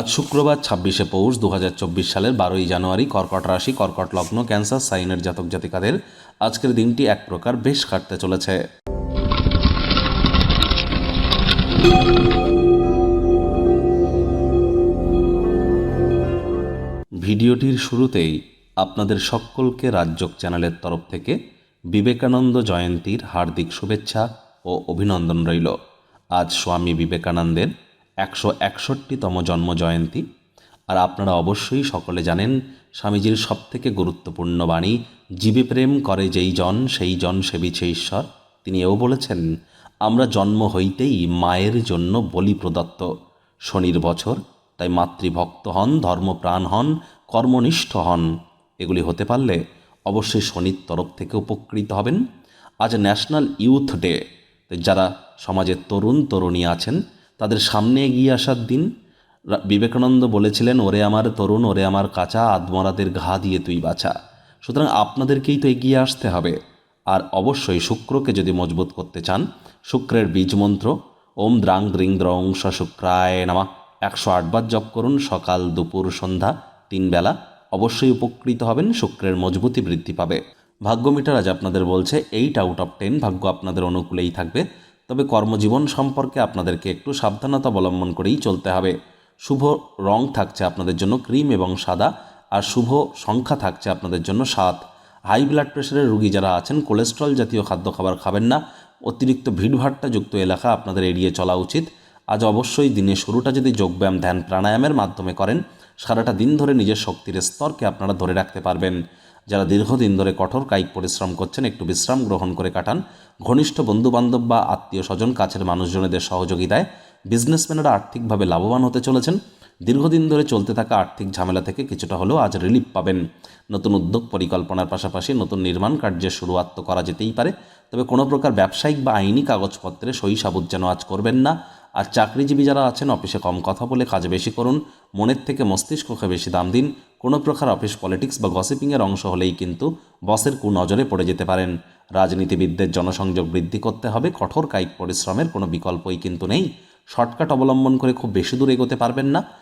আজ শুক্রবার, ছাব্বিশে পৌষ দু হাজার চব্বিশ সালের বারোই জানুয়ারি, কর্কট রাশি, কর্কট লগ্ন, ক্যান্সার, সাইনের জাতক জাতিকাদের আজকের দিনটি এক প্রকার বেশ কাটতে চলেছে। ভিডিওটির শুরুতেই আপনাদের সকলকে রাজ্যক চ্যানেলের তরফ থেকে বিবেকানন্দ জয়ন্তীর হার্দিক শুভেচ্ছা ও অভিনন্দন রইল। আজ স্বামী বিবেকানন্দের একশো একষট্টিতম জন্ম জয়ন্তী আর আপনারা অবশ্যই সকলে জানেন, স্বামীজির সবথেকে গুরুত্বপূর্ণ বাণী, জীবে প্রেম করে যেই জন, সেই জন সেবিছে ঈশ্বর। তিনি এও বলেছেন, আমরা জন্ম হইতেই মায়ের জন্য বলি প্রদত্ত। শনির বছর, তাই মাতৃভক্ত হন, ধর্মপ্রাণ হন, কর্মনিষ্ঠ হন। এগুলি হতে পারলে অবশ্যই শনির তরফ থেকে উপকৃত হবেন। আজ ন্যাশনাল ইউথ ডে যারা সমাজের তরুণ, তরুণী আছেন তাদের সামনে এগিয়ে আসার দিন বিবেকানন্দ বলেছিলেন, ওরে আমার তরুণ, ওরে আমার কাঁচা আদমরাদের ঘা দিয়ে তুই বাঁচা সুতরাং আপনাদেরকেই তো এগিয়ে আসতে হবে। আর অবশ্যই শুক্রকে যদি মজবুত করতে চান, শুক্রের বীজ মন্ত্র ওম দ্রাং দ্রিং দ্রং স শুক্রায় নামা। একশো আটবার জপ করুন, সকাল, দুপুর, সন্ধ্যা, তিন বেলা। অবশ্যই উপকৃত হবেন, শুক্রের মজবুতি বৃদ্ধি পাবে। ভাগ্য মিটার আজ আপনাদের বলছে, এইট আউট অফ টেন ভাগ্য আপনাদের অনুকূলেই থাকবে। তবে কর্মজীবন সম্পর্কে আপনাদেরকে একটু সাবধানতা অবলম্বন করেই চলতে হবে। শুভ রং থাকছে আপনাদের জন্য ক্রিম এবং সাদা, আর শুভ সংখ্যা থাকছে আপনাদের জন্য সাত। হাই ব্লাড প্রেশারের রুগী যারা আছেন, কোলেস্ট্রল জাতীয় খাদ্য খাবার খাবেন না। অতিরিক্ত ভিড়ভাট্টা যুক্ত এলাকা আপনাদের এড়িয়ে চলা উচিত। আজ অবশ্যই দিনে শুরুটা যদি যোগব্যায়াম, ধ্যান, প্রাণায়ামের মাধ্যমে করেন, সারাটা দিন ধরে নিজের শক্তির স্তরকে আপনারা ধরে রাখতে পারবেন। যারা দীর্ঘদিন ধরে কঠোর কায়িক পরিশ্রম করছেন, একটু বিশ্রাম গ্রহণ করে কাটান। ঘনিষ্ঠ বন্ধুবান্ধব বা আত্মীয় স্বজন, কাছের মানুষজনেদের সহযোগিতায় বিজনেসম্যানেরা আর্থিকভাবে লাভবান হতে চলেছেন। দীর্ঘদিন ধরে চলতে থাকা আর্থিক ঝামেলা থেকে কিছুটা হলেও আজ রিলিফ পাবেন। নতুন উদ্যোগ পরিকল্পনার পাশাপাশি নতুন নির্মাণ কার্যের শুরুয়াত তো করা যেতেই পারে। তবে কোনো প্রকার ব্যবসায়িক বা আইনি কাগজপত্রে সই সাবুত যেন আজ করবেন না। আর চাকরিজীবী যারা আছেন, অফিসে কম কথা বলে কাজ বেশি করুন। মনের থেকে মস্তিষ্ককে বেশি দাম দিন। কোনো প্রকার অফিস পলিটিক্স বা গসিপিংয়ের অংশ হলেই কিন্তু বসের কুনজরে পড়ে যেতে পারেন। রাজনীতিবিদদের জনসংযোগ বৃদ্ধি করতে হবে। কঠোর কায়িক পরিশ্রমের কোনো বিকল্পই কিন্তু নেই। শর্টকাট অবলম্বন করে খুব বেশি দূর এগোতে পারবেন না।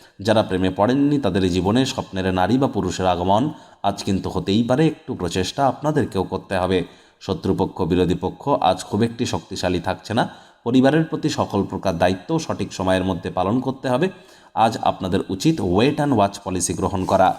যারা প্রেমে পড়েননি তাদের জীবনে স্বপ্নের নারী বা পুরুষের আগমন আজ কিন্তু হতেই পারে, একটু প্রচেষ্টা আপনাদেরকেও করতে হবে। শত্রুপক্ষ, বিরোধী পক্ষ আজ খুব একটি শক্তিশালী থাকছে না। পরিবারের প্রতি সকল প্রকার দায়িত্ব সঠিক সময়ের মধ্যে পালন করতে হবে। আজ আপনাদের উচিত ওয়েট অ্যান্ড ওয়াচ পলিসি গ্রহণ করা।